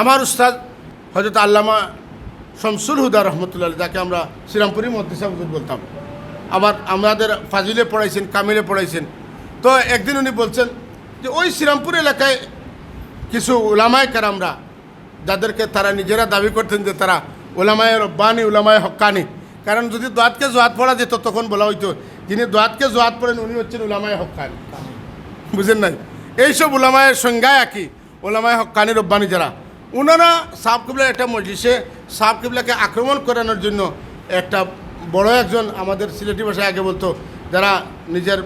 আমার উস্তাদ হজরত আল্লামা শামসুল হুদা রহমতুল্লাহ, যাকে আমরা শ্রীরামপুরি মদ্দিসা হুজুর বলতাম। আবার আমাদের ফাজিলে পড়াইছেন, কামিলে পড়াইছেন। তো একদিন উনি বলছেন যে, ওই শ্রীরামপুর এলাকায় কিছু ওলামায় কারামরা, যাদেরকে তারা নিজেরা দাবি করতেন যে তারা ওলামায় রব্বানি ওলামায় হক্কানি, কারণ যদি দোয়াতকে জোয়াত পড়া যেত, তখন বলা হইতো, যিনি দোয়াতকে জোয়াত পড়েন, উনি হচ্ছেন ওলামায় হক্কানি। বুঝেন নাই? এইসব ওলামায়ের সংজ্ঞায় একই ওলামায় হক্কানি, রব্বানি যারা ওনারা সাব কিবলার একটা মজলিসে সাব কিবলাকে আক্রমণ করানোর জন্য একটা বড় একজন আমাদের সিলেটি ভাষায় আগে বলতো, যারা নিজের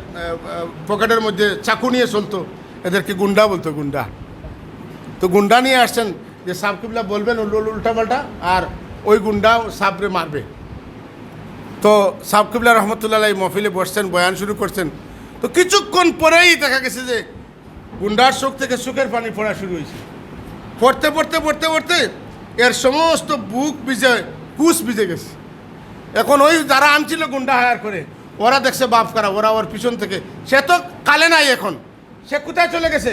পকেটের মধ্যে চাকু নিয়ে চলতো, এদেরকে গুন্ডা বলতো, গুন্ডা। তো গুন্ডা নিয়ে আসছেন, যে সাব কিবলা বলবেন উল- উল্টা পাল্টা আর ওই গুন্ডা সাবরে মারবে। তো সাব কিবলা রহমতুল্লাহ এই মহফিলে বসছেন, বয়ান শুরু করছেন। তো কিছুক্ষণ পরেই দেখা গেছে যে গুন্ডার চোখ থেকে সুখের পানি পড়া শুরু হয়েছে। পড়তে পড়তে পড়তে পড়তে এর সমস্ত বুক ভিজে, কুশ ভিজে গেছে। এখন ওই যারা আনছিল গুন্ডা হায়ার করে, ওরা দেখছে বাপ করা, ওরা ওর পিছন থেকে। সে তো কালে নাই এখন। সে কোথায় চলে গেছে?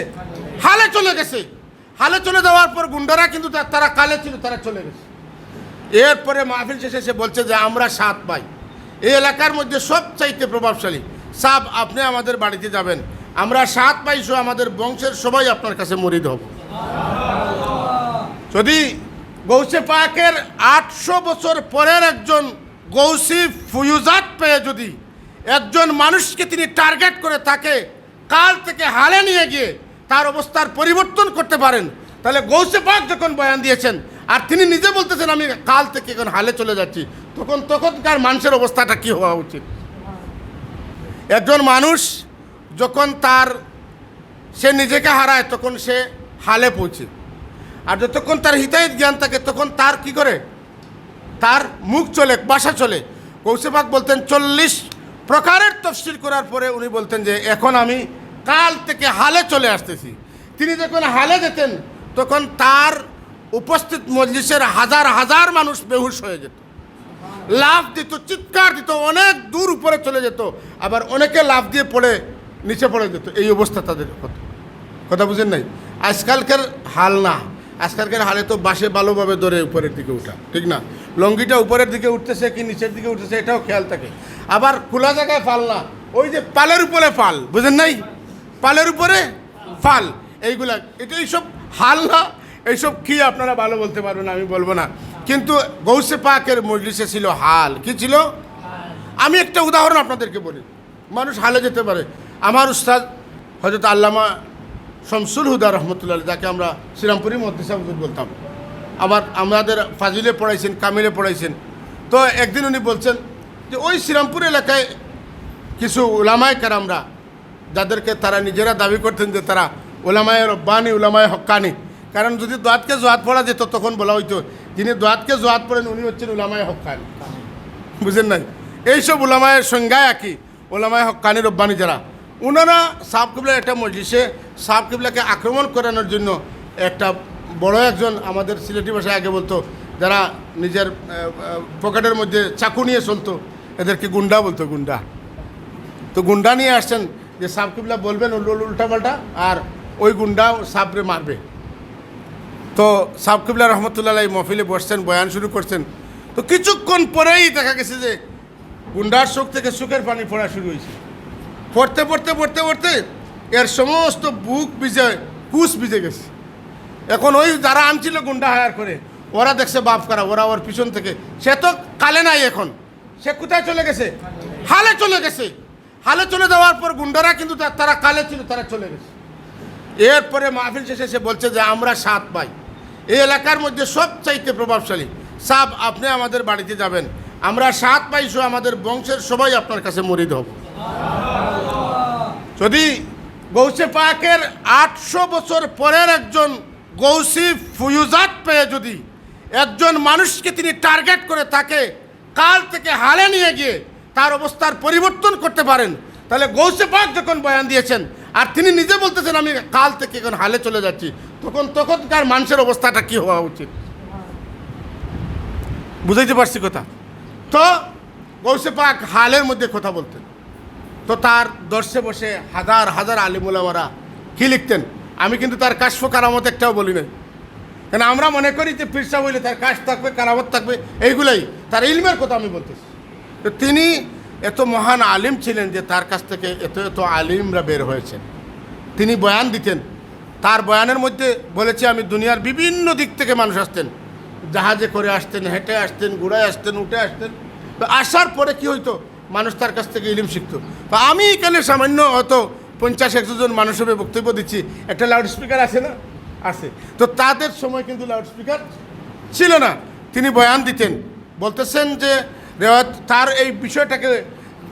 হালে চলে গেছে। হালে চলে যাওয়ার পর গুন্ডারা কিন্তু তারা কালে ছিল, তারা চলে গেছে। এরপরে মাহফিল শেষে সে বলছে যে, আমরা সাত পাই এই এলাকার মধ্যে সবচাইতে প্রভাবশালী। সাব, আপনি আমাদের বাড়িতে যাবেন। আমরা সাত পাইছো আমাদের বংশের সবাই আপনার কাছে মরিদ হব। যদি গৌসে পাকের আটশো বছর পরের একজন গৌসি ফুয়ুজাত পেয়ে যদি একজন মানুষকে তিনি টার্গেট করে তাকে কাল থেকে হালে নিয়ে গিয়ে তার অবস্থার পরিবর্তন করতে পারেন, তাহলে গৌসে পাক যখন বয়ান দিয়েছেন, আর তিনি নিজে বলতেছেন, আমি কাল থেকে এখন হালে চলে যাচ্ছি, তখন তখনকার মানুষের অবস্থাটা কি হওয়া উচিত? একজন মানুষ যখন তার, সে নিজেকে হারায়, তখন সে হালে পৌঁছে। আর যতক্ষণ তার হিতাহিত জ্ঞান থাকে, তখন তার কি করে? তার মুখ চলে, বাসা চলে। কৌশিবাগ বলতেন, চল্লিশ প্রকারের তফসিল করার পরে উনি বলতেন যে, এখন আমি কাল থেকে হালে চলে আসতেছি। তিনি যখন হালে যেতেন, তখন তার উপস্থিত মজলিসের হাজার হাজার মানুষ বেহুশ হয়ে যেত। লাভ দিত, চিৎকার দিত, অনেক দূর উপরে চলে যেত। আবার অনেকে লাভ দিয়ে পড়ে, নিচে পড়ে যেত। এই অবস্থা তাদের হতো। কথা বুঝেন নাই? আজকালকার হাল না। আজকালকার হালে তো বাসে ভালোভাবে ধরে উপরের দিকে উঠা, ঠিক না? লঙ্গিটা উপরের দিকে উঠতেছে কি নিচের দিকে উঠতেছে, এটাও খেয়াল থাকে। আবার খোলা জায়গায় ফাল না, ওই যে পালের উপরে ফাল, বুঝেন নাই? পালের উপরে ফাল, এইগুলা, এটা এইসব হাল না, এইসব কি আপনারা ভালো বলতে পারবেন আমি বলব না। কিন্তু গৌসে পাকের মজলিসে ছিল হাল, কি ছিল? আমি একটা উদাহরণ আপনাদেরকে বলি, মানুষ হালে যেতে পারে। আমার উস্তাদ হজরত আল্লামা শামসুল হুদা রহমতুল্লাহ, যাকে আমরা শ্রীরামপুরি মদ্দিসা হুজুর বলতাম। আবার আমাদের ফাজিলে পড়াইছেন, কামিলে পড়াইছেন। তো একদিন উনি বলছেন যে, ওই শ্রীরামপুর এলাকায় কিছু ওলামায় কারামরা, যাদেরকে তারা নিজেরা দাবি করতেন যে তারা ওলামায় রব্বানি ওলামায় হক্কানি। কারণ যদি দোয়াতকে জোয়াত পড়া যেত, তখন বলা হইতো, যিনি দোয়াতকে জোয়াত পড়েন, উনি হচ্ছেন ওলামায় হক্কানি। বুঝেন নাই? এইসব ওলামায়ের সংজ্ঞায় একই ওলামায় হক্কানি, রব্বানি যারা। ওনারা সাব কিবলার একটা মজলিসে সাব কিবলাকে আক্রমণ করানোর জন্য একটা বড় একজন আমাদের সিলেটি ভাষায় আগে বলতো, যারা নিজের পকেটের মধ্যে চাকু নিয়ে চলতো, এদেরকে গুন্ডা বলতো, গুন্ডা। তো গুন্ডা নিয়ে আসছেন, যে সাব কিবলা বলবেন উল- উল্টা পাল্টা আর ওই গুন্ডা সাবরে মারবে। তো সাব কিবলা রহমতুল্লাহ এই মহফিলে বসছেন, বয়ান শুরু করছেন। তো কিছুক্ষণ পরেই দেখা গেছে যে গুন্ডার চোখ থেকে সুখের পানি পড়া শুরু হয়েছে। পড়তে পড়তে পড়তে পড়তে এর সমস্ত বুক ভিজে কুশ ভিজে গেছে। এখন ওই যারা আনছিল গুন্ডা হায়ার করে, ওরা দেখছে, বাপ করা, ওরা ওর পিছন থেকে। সে তো কালে নাই এখন। সে কোথায় চলে গেছে? হালে চলে গেছে। হালে চলে যাওয়ার পর গুন্ডারা কিন্তু তারা কালে ছিল, তারা চলে গেছে। এরপরে মাহফিল শেষে সে বলছে যে, আমরা সাত পাই এই এলাকার মধ্যে সবচাইতে প্রভাবশালী। সাব, আপনি আমাদের বাড়িতে যাবেন। আমরা সাত পাইছো আমাদের বংশের সবাই আপনার কাছে মরিদ হব। যদি গৌসে পাকের আটশো বছর পরের একজন গৌসি ফুয়ুজাত পেয়ে যদি একজন মানুষকে তিনি টার্গেট করে তাকে কাল থেকে হালে নিয়ে গিয়ে তার অবস্থার পরিবর্তন করতে পারেন, তাহলে গৌসে পাক যখন বয়ান দিয়েছেন, আর তিনি নিজে বলতেছেন, আমি কাল থেকে এখন হালে চলে যাচ্ছি, তখন তখনকার মানুষের অবস্থাটা কি হওয়া উচিত? বুঝাইতে পারছি কথা? তো গৌসে পাক হালের মধ্যে কথা বলতেন। তো তার দর্শে বসে হাজার হাজার আলিমুলামারা কি লিখতেন? আমি কিন্তু তার কাশফ কারামত একটাও বলি নাই। কেন আমরা মনে করি যে পীরসা হইলে তার কাজ থাকবে, কারামত থাকবে, এইগুলাই তার ইলমের কথা আমি বলতেছি। তো তিনি এত মহান আলিম ছিলেন যে তার কাছ থেকে এত এত আলিমরা বের হয়েছেন। তিনি বয়ান দিতেন। তার বয়ানের মধ্যে বলেছি, আমি দুনিয়ার বিভিন্ন দিক থেকে মানুষ আসতেন। জাহাজে করে আসতেন, হেঁটে আসতেন ঘুরায় আসতেন, উঠে আসতেন। তো আসার পরে কি হইতো? মানুষ তার কাছ থেকে ইলিম শিখতো। তো আমি এখানে সামান্য হয়তো পঞ্চাশ, একশো জন মানুষ হবে বক্তব্য দিচ্ছি, একটা লাউড স্পিকার আছে না? আছে। তো তাদের সময় কিন্তু লাউড স্পিকার ছিল না। তিনি বয়ান দিতেন। বলতেছেন যে, রেওয়াত, তার এই বিষয়টাকে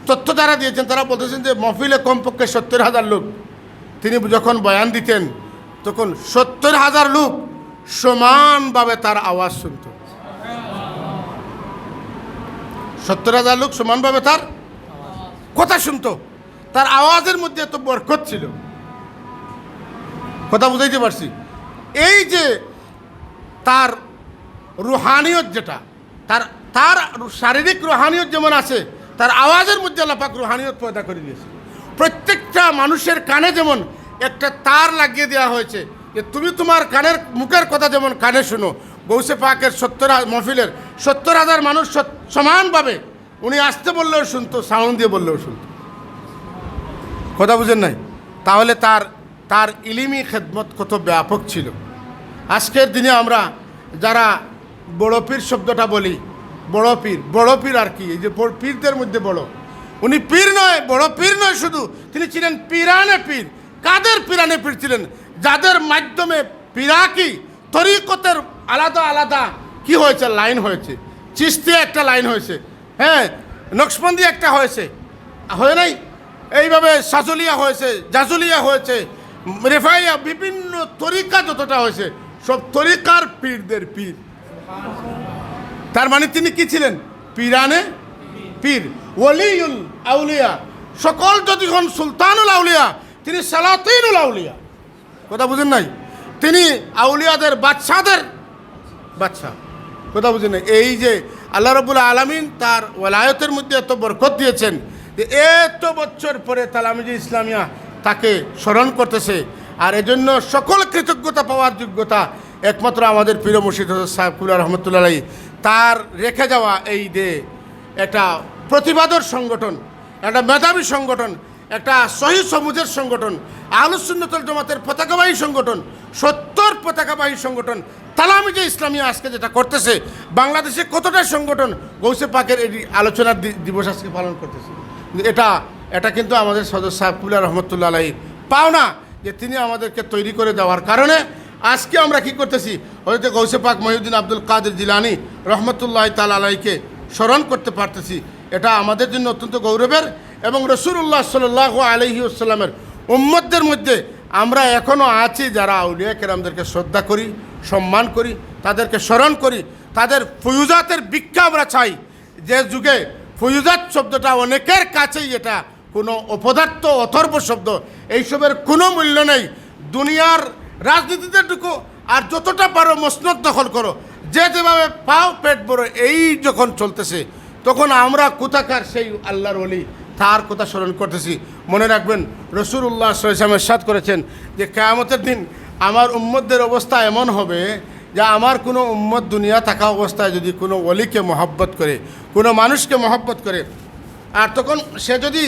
তথ্য যারা দিয়েছেন, তারা বলতেছেন যে মফিলে কমপক্ষে সত্তর হাজার লোক। তিনি যখন বয়ান দিতেন, তখন সত্তর হাজার লোক সমানভাবে তার আওয়াজ শুনত। সত্তর হাজার লোক সমানভাবে তার কথা শুনতো। তার আওয়াজের মধ্যে এত বরকত ছিল। কথা বুঝাইতে পারছি। এই যে তার রুহানিয়ত যেটা, তার তার শারীরিক রুহানিয়ত যেমন আছে, তার আওয়াজের মধ্যে আল্লাপাক রুহানিয়ত পয়দা করে দিয়েছে। প্রত্যেকটা মানুষের কানে যেমন একটা তার লাগিয়ে দেওয়া হয়েছে, যে তুমি তোমার কানের, মুখের কথা যেমন কানে শুনো গৌসে পাকের সত্তর মহফিলের সত্তর হাজার মানুষ সমানভাবে উনি আসতে বললেও শুনতো, সাউন্ড দিয়ে বললেও শুনতো। কথা বুঝেন নাই? তাহলে তার তার ইলিমি খেদমত কত ব্যাপক ছিল। আজকের দিনে আমরা যারা বড় পীর শব্দটা বলি, বড় পীর বড় পীর আর কি, এই যে পীরদের মধ্যে বড়, উনি পীর নয়, বড় পীর নয় শুধু, তিনি ছিলেন পীরানে পীর। কাদের পীরানে পীর ছিলেন? যাদের মাধ্যমে পীরাকি তরিকতের আলাদা আলাদা। কি হয়েছে? লাইন হয়েছে। চিস্তি একটা লাইন হয়েছে। হ্যাঁ নকশবন্দি একটা হয়েছে। হয় নাই? এইভাবে সাজুলিয়া হয়েছে, জাজুলিয়া হয়েছে। রেফাইয়া বিভিন্ন তরিকা যতটা হয়েছে, সব তরিকার পীরদের পীর। তার মানে তিনি কি ছিলেন? পীরানে পীর। ওলিউল আউলিয়া। সকল যদি হন সুলতানুল আউলিয়া, তিনি সালাতিনুল আউলিয়া। কথা বুঝেন নাই? তিনি আউলিয়াদের বাদশাদের বাচ্চা, কথা বুঝি না। এই যে আল্লাহ রবুল আলমিন তার ওলায়তের মধ্যে এত বরকত দিয়েছেন যে এত বছর পরে তালামিজি ইসলামিয়া তাকে স্মরণ করতেছে, আর এজন্য সকল কৃতজ্ঞতা পাওয়ার যোগ্যতা একমাত্র আমাদের প্রিয় মুর্শিদ সাহেবুল্লাহ রহমতুল্লাহ তার রেখে যাওয়া এই দে একটা প্রতিবাদর সংগঠন, একটা মেধাবী সংগঠন, একটা শহীদ সমাজের সংগঠন আহলুসুন্নতল জমাতের পতাকাবাহী সংগঠন, সত্তর পতাকাবাহী সংগঠন তালামি যে ইসলামী আজকে যেটা করতেছে, বাংলাদেশে কতটা সংগঠন গৌসে পাকের এই আলোচনার দিবস আজকে পালন করতেছে? এটা এটা কিন্তু আমাদের সদস্য সাহেবুল্লাহ রহমতুল্লাহ আলাই পাওনা যে তিনি আমাদেরকে তৈরি করে দেওয়ার কারণে আজকে আমরা কি করতেছি? হয়তো গৌসে পাক মহিউদ্দিন আব্দুল কাদের জিলানি রহমতুল্লাহ তাল আলাইকে স্মরণ করতে পারতেছি। এটা আমাদের জন্য অত্যন্ত গৌরবের এবং রসুল্লাহ সাল্লাহ আলহি আসসালামের উম্মতদের মধ্যে আমরা এখনও আছি যারা আউলিয়া কেরামদেরকে শ্রদ্ধা করি, সম্মান করি, তাদেরকে স্মরণ করি, তাদের ফয়ুজাতের ভিক্ষা আমরা চাই। যে যুগে ফয়ুজাত শব্দটা অনেকের কাছেই এটা কোনো অপদার্থ, অথর্ব শব্দ, এইসবের কোনো মূল্য নেই। দুনিয়ার রাজনীতিতে ঢুকো আর যতটা পারো মসনদ দখল করো। যে যেভাবে পাও পেট বড় এই যখন চলতেছে, তখন আমরা কোথাকার সেই আল্লাহর অলি তার কথা স্মরণ করতেছি। মনে রাখবেন রসুল্লাহ সাল্লামের সাথ করেছেন যে কেয়ামতের দিন আমার উম্মতদের অবস্থা এমন হবে যে আমার কোনো উম্মত দুনিয়া থাকা অবস্থায় যদি কোনো অলিকে মহব্বত করে, কোনো মানুষকে মহব্বত করে। আর তখন সে যদি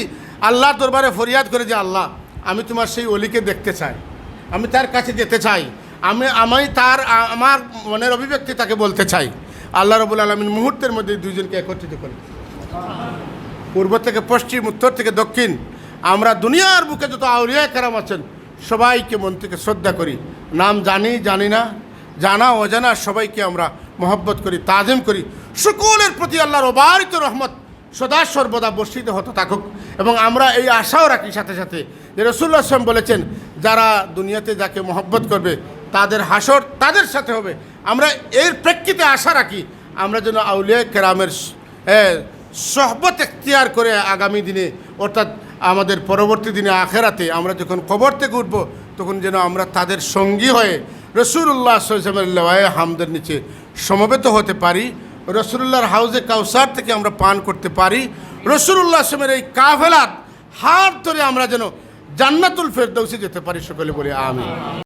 আল্লাহর দরবারে ফরিয়াদ করে যে, আল্লাহ, আমি তোমার সেই অলিকে দেখতে চাই, আমি তার কাছে যেতে চাই, আমি আমি তার, আমার মনের অভিব্যক্তি তাকে বলতে চাই। আল্লাহ রবুল আলমিন মুহূর্তের মধ্যে দুইজনকে একত্রিত করে পূর্ব থেকে পশ্চিম, উত্তর থেকে দক্ষিণ, আমরা দুনিয়ার বুকে যত আউলিয়া কারাম আছেন, সবাইকে মন থেকে শ্রদ্ধা করি। নাম জানি জানি না, জানা, অজানা সবাইকে আমরা মহব্বত করি, তাজিম করি। সকলের প্রতি আল্লাহর অবারিত রহমত সদা সর্বদা বর্ষিত হতে থাকুক। এবং আমরা এই আশাও রাখি সাথে সাথে যে রসুল্লাহ আসলাম বলেছেন, যারা দুনিয়াতে যাকে মহব্বত করবে, তাদের হাসর তাদের সাথে হবে। আমরা এর প্রেক্ষিতে আশা রাখি, আমরা যেন আউলিয়া কেরামের সহবত এখতিয়ার করে আগামী দিনে, অর্থাৎ আমাদের পরবর্তী দিনে আখেরাতে আমরা যখন কবর থেকে উঠবো, তখন যেন আমরা তাদের সঙ্গী হয়ে রসুল্লাহ সৈসামের হামদের নিচে সমবেত হতে পারি, রসুল্লাহর হাউজে কাউসার থেকে আমরা পান করতে পারি, রসুল্লাহ আসলামের এই কাফেলাত হাত ধরে আমরা যেন জান্নাতুল ফেরদৌসে যেতে পারি, সকলে বলে আমি